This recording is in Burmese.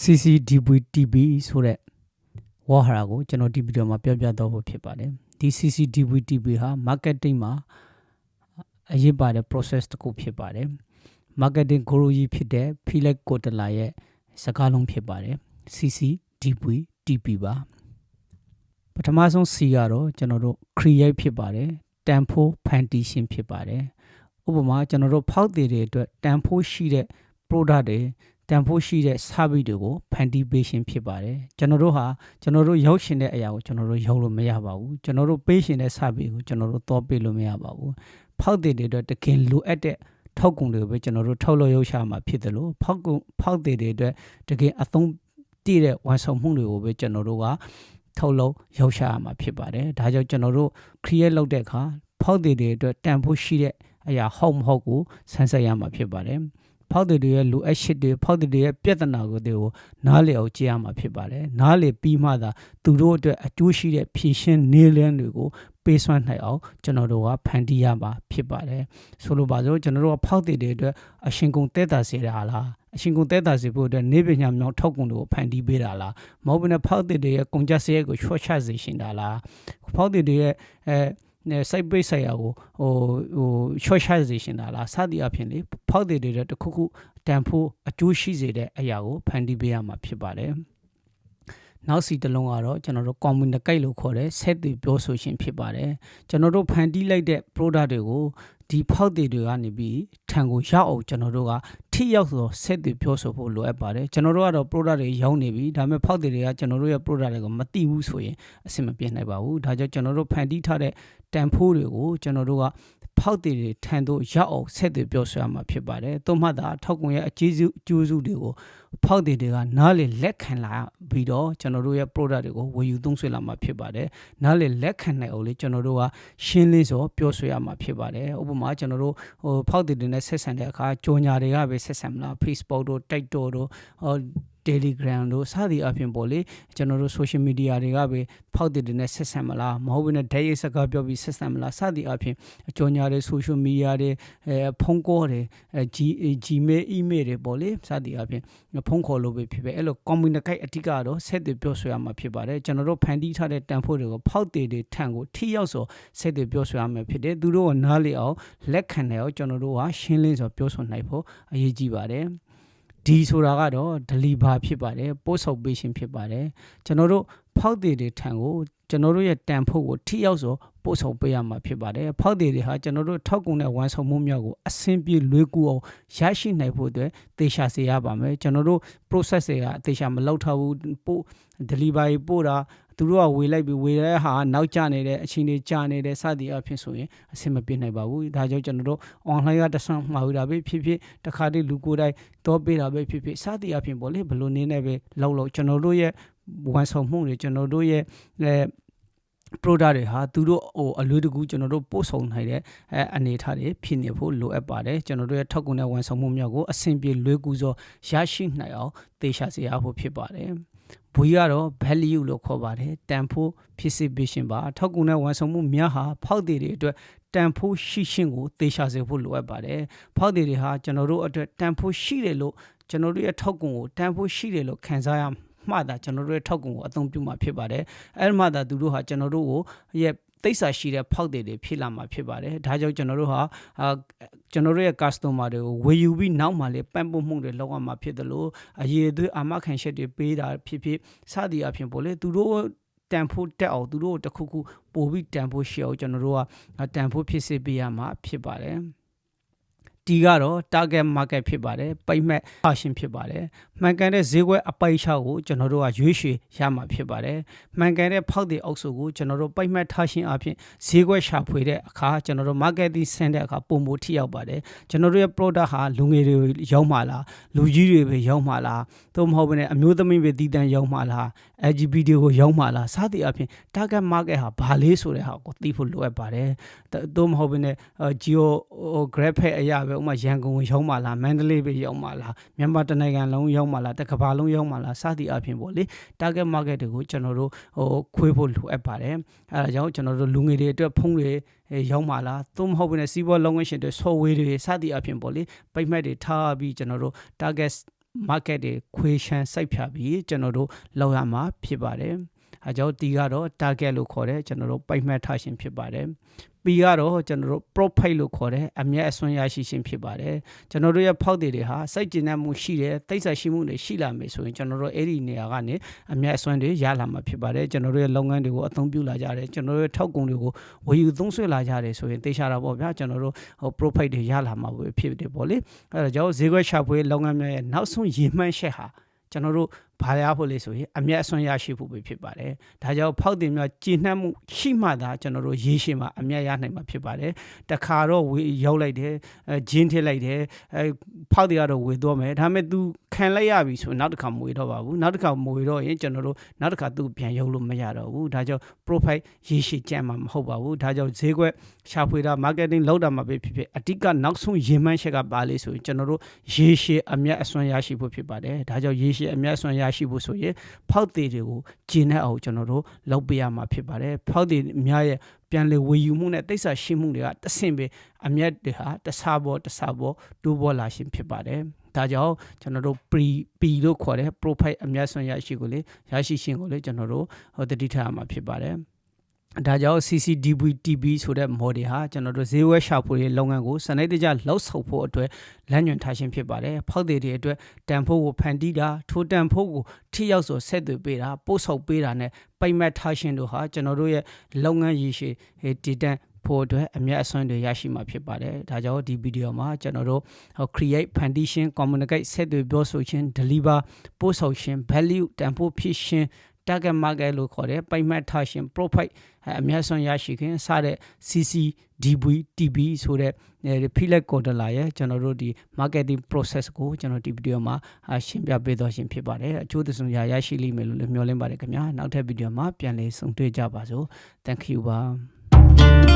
CCTV ဆိုတဲ့ဝါဟာရကိုကျွန်တော်ဒီဗီဒီယိုမှာပြောပြတော့ဖို့ဖြစ်ပါတယ်ဒီ CCTV ဟာ marketing မှာအရေးပါတဲ့ process တစ်ခုဖြစ်ပါတယ် marketing guru ကြီးဖြစ်တဲ့ Philip Kotler ရဲ့စကားလုံးဖြစ်ပါတယ် CCTV ပါပထမဆုံး C ကတော့ကျွန်တော်တို့ create ဖြစ်ပါတယ်တန်ဖိုး foundation ဖြစ်ပါတယ်ဥပမာကျွန်တော်တို့ဖောက်တည်တွေအတွက်တန်ဖိုးရှိတဲ့ product တွေ တန်ဖိုးရှိတဲ့ service တွေကိုဖန်တီးပေးခြင်းဖြစ်ပါတယ်ကျွန်တော်တို့ဟာကျွန်တော်တို့ရောက်ရှင်တဲ့အရာကိုကျွန်တော်တို့ရောက်လို့မရပါဘူးကျွန်တော်တို့ပေးရှင်တဲ့ service ကိုကျွန်တော်တို့တော့ပေးလို့မရပါဘူးဖောက်တည်တွေအတွက်တကယ်လိုအပ်တဲ့ထောက်ကုန်တွေကိုပဲကျွန်တော်တို့ထုတ်လို့ရောက်ရှာမှာဖြစ်တယ်လို့ဖောက်ကုန်ဖောက်တည်တွေအတွက်တကယ်အသုံးတည့်တဲ့ဝန်ဆောင်မှုတွေကိုပဲကျွန်တော်တို့ကထုတ်လို့ရောက်ရှာရမှာဖြစ်ပါတယ်ဒါကြောင့်ကျွန်တော်တို့ create လုပ်တဲ့အခါဖောက်တည်တွေအတွက်တန်ဖိုးရှိတဲ့အရာဟုတ်မဟုတ်ကိုစမ်းစစ်ရမှာဖြစ်ပါတယ် ဖောက်တည်တွေရဲ့လိုအပ်ချက်တွေဖောက်တည်တွေရဲ့ပြဿနာကိုတွေကိုနားလည်အောင်ကြည့်ရမှာဖြစ်ပါတယ်နားလည်ပြီးမှသာသူတို့အတွက်အကျိုးရှိတဲ့ဖြည့်ရှင်းနေလန်းတွေကိုပေးစွမ်းနိုင်အောင်ကျွန်တော်တို့ကဖန်တီးရမှာဖြစ်ပါတယ်ဆိုလိုပါစို့ကျွန်တော်တို့ကဖောက်တည်တွေအတွက်အရှင်ကုန်တဲတာစေတာလားအရှင်ကုန်တဲတာစေဖို့အတွက်နေပညာမြောင်ထောက်ကုန်တွေကိုဖန်တီးပေးတာလားမဟုတ်ဘဲနဲ့ဖောက်တည်တွေရဲ့ကုန်ကြစရဲကိုချော့ချစေရှင်တာလားဖောက်တည်တွေရဲ့အဲ နဲ့ site page ဆိုင်ရာကိုဟိုဟို short share စေရှင်တာလားစသည်အဖြစ်လေဖောက်တည်တွေတခုခုတန်ဖိုးအကျိုးရှိစေတဲ့အရာကိုဖန်တီးပေးရမှာဖြစ်ပါတယ်နောက်စီတစ်လုံးကတော့ကျွန်တော်တို့ communicate လို့ခေါ်တဲ့ဆက်သွယ်ပြောဆိုခြင်းဖြစ်ပါတယ်ကျွန်တော်တို့ဖန်တီးလိုက်တဲ့ product တွေကိုဒီဖောက်တည်တွေကနေပြီးထံကိုရောက်အောင်ကျွန်တော်တို့ကထိရောက်သောဆက်သွယ်ပြောဆိုဖို့လိုအပ်ပါတယ်ကျွန်တော်တို့ကတော့ product တွေရောင်းနေပြီဒါပေမဲ့ဖောက်တည်တွေကကျွန်တော်တို့ရဲ့ product တွေကိုမသိဘူးဆိုရင်အဆင်မပြေနိုင်ပါဘူးဒါကြောင့်ကျွန်တော်တို့ဖန်တီးထားတဲ့ တန်ဖိုးတွေကိုကျွန်တော်တို့ကဖောက်တည်တွေထံသို့ရောက်အောင်ဆက်သွယ်ပြောဆိုရမှာဖြစ်ပါတယ်။သို့မှသာထောက်ကွန်ရဲ့အကျေးဇူးအကျိုးစုတွေကိုဖောက်တည်တွေကနားလေလက်ခံလာပြီးတော့ကျွန်တော်တို့ရဲ့ product တွေကိုဝယ်ယူသုံးစွဲလာမှာဖြစ်ပါတယ်။နားလေလက်ခံနိုင်အောင်လေကျွန်တော်တို့ကရှင်းလင်းစွာပြောဆိုရမှာဖြစ်ပါတယ်။ဥပမာကျွန်တော်တို့ဟိုဖောက်တည်တွေနဲ့ဆက်ဆံတဲ့အခါကြော်ညာတွေကပဲဆက်ဆံမလား Facebook တို့ TikTok တို့ဟော Telegram တို့စသည်အပြင်ပေါ့လေကျွန်တော်တို့ social media တွေကပဲဖောက်တည်တွေနဲ့ဆက်ဆံမလားမဟုတ်ဘဲနဲ့ day စကားပြောပြီးဆက်ဆံမလားစသည်အပြင်အကြောညာတွေ social media တွေအဲဖုန်းကောတွေအဲ Gmail email တွေပေါ့လေစသည်အပြင်ဖုန်းခေါ်လို့ပဲဖြစ်ပဲအဲ့လို communicate အဓိကတော့ဆက်သွယ်ပြောဆိုရမှာဖြစ်ပါတယ်ကျွန်တော်တို့ဖန်တီးထားတဲ့တန်ဖိုးတွေကိုဖောက်တည်တွေထံကိုထိရောက်စွာဆက်သွယ်ပြောဆိုရမှာဖြစ်တယ်သူတို့ကနားလေအောင်လက်ခံတယ်အောင်ကျွန်တော်တို့ကရှင်းလင်းစွာပြောဆိုနိုင်ဖို့အရေးကြီးပါတယ် ဒီဆိုတာကတော့ deliver ဖြစ်ပါတယ်ပို့ဆောင်ပေးခြင်းဖြစ်ပါတယ်ကျွန်တော်တို့ဖောက်တည်တွေထံကိုကျွန်တော်တို့ရဲ့တန်ဖို့ကိုထိရောက်စွာပို့ဆောင်ပေးရမှာဖြစ်ပါတယ်ဖောက်တည်တွေဟာကျွန်တော်တို့ထောက်ကုန်တဲ့ဝန်ဆောင်မှုများကိုအဆင်ပြေလွယ်ကူအောင်ရရှိနိုင်ဖို့အတွက်သေချာစေရပါမယ်ကျွန်တော်တို့ process တွေကအသေချာမလောက်ထားဘူးပို့ delivery ပို့တာ သူတို့ကဝေလိုက်ပြီးဝေတဲ့ဟာနောက်ကျနေတဲ့အချိန်တွေကြာနေတဲ့စသည်အဖြစ်ဆိုရင်အဆင်မပြေနိုင်ပါဘူးဒါကြောင့်ကျွန်တော်တို့ online ကတဆန်းမှာယူတာပဲဖြစ်ဖြစ်တခါတည်းလူကိုယ်တိုင်တော့ပေးတာပဲဖြစ်ဖြစ်စသည်အဖြစ်ပေါ့လေဘလို့နေနေပဲလောက်လောက်ကျွန်တော်တို့ရဲ့ဝန်ဆောင်မှုတွေကျွန်တော်တို့ရဲ့အဲ product တွေဟာသူတို့ဟိုအလွေးတကူကျွန်တော်တို့ပို့ဆောင်နိုင်တဲ့အဲအနေအထားတွေဖြစ်နေဖို့လိုအပ်ပါတယ်ကျွန်တော်တို့ရဲ့ထောက်ကူတဲ့ဝန်ဆောင်မှုများကိုအဆင်ပြေလွယ်ကူစွာရရှိနိုင်အောင်သေချာစေရဖို့ဖြစ်ပါတယ် ဘွေကတော့ value လို့ခေါ်ပါတယ်တန်ဖိုးဖြစ်စေပေးရှင်ပါထောက်ကူတဲ့ဝန်ဆောင်မှုများဟာဖောက်တည်တွေအတွက်တန်ဖိုးရှိရှင်ကိုသေချာစေဖို့လိုအပ်ပါတယ်ဖောက်တည်တွေဟာကျွန်တော်တို့အတွက်တန်ဖိုးရှိတယ်လို့ကျွန်တော်တို့ရဲ့ထောက်ကူကိုတန်ဖိုးရှိတယ်လို့ခံစားရမှသာကျွန်တော်တို့ရဲ့ထောက်ကူကိုအသုံးပြုမှာဖြစ်ပါတယ်အဲ့မှသာသူတို့ဟာကျွန်တော်တို့ကိုရဲ့ တိတ်ဆာရှိတဲ့ဖောက်တွေတွေဖြစ်လာမှာဖြစ်ပါတယ်ဒါကြောင့်ကျွန်တော်တို့ဟာကျွန်တော်တို့ရဲ့ customer တွေကိုဝယ်ယူပြီးနောက်မှလည်းပန့်ပို့မှုတွေလောက်ရမှာဖြစ်တယ်လို့အရေးအသွေးအာမခံချက်တွေပေးတာဖြစ်ဖြစ်စသည်အဖြစ်ပေါ့လေသူတို့တန်ဖိုးတက်အောင်သူတို့တခုခုပို့ပြီးတန်ဖိုးရှိအောင်ကျွန်တော်တို့ကတန်ဖိုးဖြစ်စေပေးရမှာဖြစ်ပါတယ် ဒီကတော့ target market ဖြစ်ပါတယ်ပိတ်မဲ့အရှင်ဖြစ်ပါတယ်မှန်ကန်တဲ့ဈေးကွက်အပိုက်ချောက်ကိုကျွန်တော်တို့ကရွေးချယ်ရမှာဖြစ်ပါတယ်မှန်ကန်တဲ့ဖောက်တဲ့အောက်စုကိုကျွန်တော်တို့ပိတ်မဲ့ထားခြင်းအပြင်ဈေးကွက်ရှာဖွေတဲ့အခါကျွန်တော်တို့ marketing ဆင်းတဲ့အခါပုံမိုထိရောက်ပါတယ်ကျွန်တော်တို့ရဲ့ product ဟာလူငယ်တွေရောက်မှာလားလူကြီးတွေပဲရောက်မှာလားသို့မဟုတ်ဘဲအမျိုးသမီးပဲတည်တံ့ရောက်မှာလား LGBT ကိုရောက်မှာလားစသည်အပြင် target market ဟာဘာလေးဆိုတဲ့ဟာကိုသိဖို့လိုအပ်ပါတယ်သို့မဟုတ်ဘဲ geographic အရာပဲဥမာရန်ကုန်ရောက်မှာလားမန္တလေးပဲရောက်မှာလားမြန်မာတနိုင်ငံလုံးရောက်မှာလားတစ်ကမ္ဘာလုံးရောက်မှာလားစသည်အပြင်ပေါ့လေ target market တွေကိုကျွန်တော်တို့ဟိုခွေးဖို့လိုအပ်ပါတယ်အဲဒါကြောင့်ကျွန်တော်တို့လူငယ်တွေအတွက်ဖုန်းတွေရောက်မှာလားသို့မဟုတ်ဘဲစီးပွားလုပ်ငန်းရှင်တွေ software တွေစသည်အပြင်ပေါ့လေပိတ်မှတ်တွေထားပြီးကျွန်တော်တို့ target market တွေခွေရှမ်းစိုက်ဖြာပြီးကျွန်တော်တို့လောက်ရမှာဖြစ်ပါတယ် အဲကြောင့်ဒီကတော့ target လို့ခေါ်တယ်ကျွန်တော်တို့ပိုက်မှတ်ထားခြင်းဖြစ်ပါတယ် P ကတော့ကျွန်တော်တို့ profile လို့ခေါ်တယ်အမျက်အစွန်းရရှိခြင်းဖြစ်ပါတယ်ကျွန်တော်တို့ရဲ့ဖောက်တွေတွေဟာစိတ်ကျဉ်တဲ့မှုရှိတယ်တိတ်ဆက်ရှိမှုတွေရှိလာမယ်ဆိုရင်ကျွန်တော်တို့အဲ့ဒီနေရာကနေအမျက်အစွန်းတွေရလာမှာဖြစ်ပါတယ်ကျွန်တော်တို့ရဲ့လုပ်ငန်းတွေကိုအသုံးပြုလာကြတယ်ကျွန်တော်တို့ရဲ့ထောက်ကုန်တွေကိုဝယ်ယူသုံးစွဲလာကြတယ်ဆိုရင်သိချတာပေါ့ဗျာကျွန်တော်တို့ဟို profile တွေရလာမှာပဲဖြစ်တယ်ပေါ့လေအဲဒါကြောင့်ဈေးကွက်ရှာဖွေလုပ်ငန်းများရဲ့နောက်ဆုံးရည်မှန်းချက်ဟာကျွန်တော်တို့ ဘာရဖို့လဲဆိုရင်အမျက်အစွန်းရရှိဖို့ပဲဖြစ်ပါတယ်။ဒါကြောင့်ဖောက်တင်များကြည်နှံ့မှုရှိမှသာကျွန်တော်တို့ရေရှည်မှာအမျက်ရနိုင်မှာဖြစ်ပါတယ်။တခါတော့ဝေရောက်လိုက်တယ်အဲဂျင်းထည့်လိုက်တယ်အဲဖောက်တွေကတော့ဝေတော့မယ်ဒါပေမဲ့ तू ခံလိုက်ရပြီဆိုနောက်တစ်ခါမဝေတော့ပါဘူးနောက်တစ်ခါမဝေတော့ရင်ကျွန်တော်တို့နောက်တစ်ခါသူ့ပြန်ရုပ်လို့မရတော့ဘူးဒါကြောင့် profile ရေရှည်ကြံမှာမဟုတ်ပါဘူးဒါကြောင့်ဈေးကွက်ရှာဖွေတာ marketing လုပ်တာမှာပဲဖြစ်ဖြစ်အတိကနောက်ဆုံးရင်မှန်းချက်ကပါလေဆိုရင်ကျွန်တော်တို့ရေရှည်အမျက်အစွမ်းရရှိဖို့ဖြစ်ပါတယ်ဒါကြောင့်ရေရှည်အမျက်အစွမ်းရရှိဖို့ဆိုရင်ဖောက်သေးတွေကိုကျင်းတဲ့အောင်ကျွန်တော်တို့လုပ်ပေးရမှာဖြစ်ပါတယ်ဖောက်သေးအများရဲ့ပြန်လေဝေယူမှုနဲ့တိတ်ဆာရှိမှုတွေကတဆင့်ပဲအမျက်တွေဟာတဆာပေါ်တဆာပေါ်တိုးပေါ်လာခြင်းဖြစ်ပါတယ်ဒါကြောင့်ကျွန်တော်တို့ pre p လို့ခေါ်တဲ့ profile အမျက်စွမ်းရရှိကိုလေရရှိခြင်းကိုလေကျွန်တော်တို့ဟိုတတိထားရမှာဖြစ်ပါတယ် ဒါကြောင့် CCDV TB ဆိုတဲ့ model ဟာကျွန်တော်တို့ဈေးဝယ်ရှာဖွေရေးလုပ်ငန်းကိုစနစ်တကျလှုပ်ဆောင်ဖို့အတွက်လမ်းညွှန်ထားခြင်းဖြစ်ပါတယ်။ဖောက်သည်တွေအတွက်တန်ဖိုးကိုဖန်တီးတာထိုတန်ဖိုးကိုထိရောက်စွာဆက်သွယ်ပေးတာပို့ဆောင်ပေးတာနဲ့ပိတ်မှတ်ထားခြင်းတို့ဟာကျွန်တော်တို့ရဲ့လုပ်ငန်းရည်ရှိတည်တံ့ဖို့အတွက်အမြတ်အစွမ်းတွေရရှိမှာဖြစ်ပါတယ်။ဒါကြောင့်ဒီဗီဒီယိုမှာကျွန်တော်တို့ create foundation communicate ဆက်သွယ်ပြောဆိုခြင်း deliver ပို့ဆောင်ခြင်း value တန်ဖိုးဖြစ်ခြင်း target market လို့ခေါ်တဲ့ပိတ်မှတ်ထားခြင်း profit အများဆုံးရရှိခင်စတဲ့ CC DV TB ဆိုတဲ့ feedback controller ရဲ့ကျွန်တော်တို့ဒီ marketing process ကိုကျွန်တော်ဒီဗီဒီယိုမှာရှင်းပြပေးသွားခြင်းဖြစ်ပါတယ်အကျိုးသဆုံးရရရှိလိမ့်မယ်လို့လည်းမျှော်လင့်ပါတယ်ခင်ဗျာနောက်ထပ်ဗီဒီယိုမှာပြန်လည်ဆုံတွေ့ကြပါစို့ thank you ပါ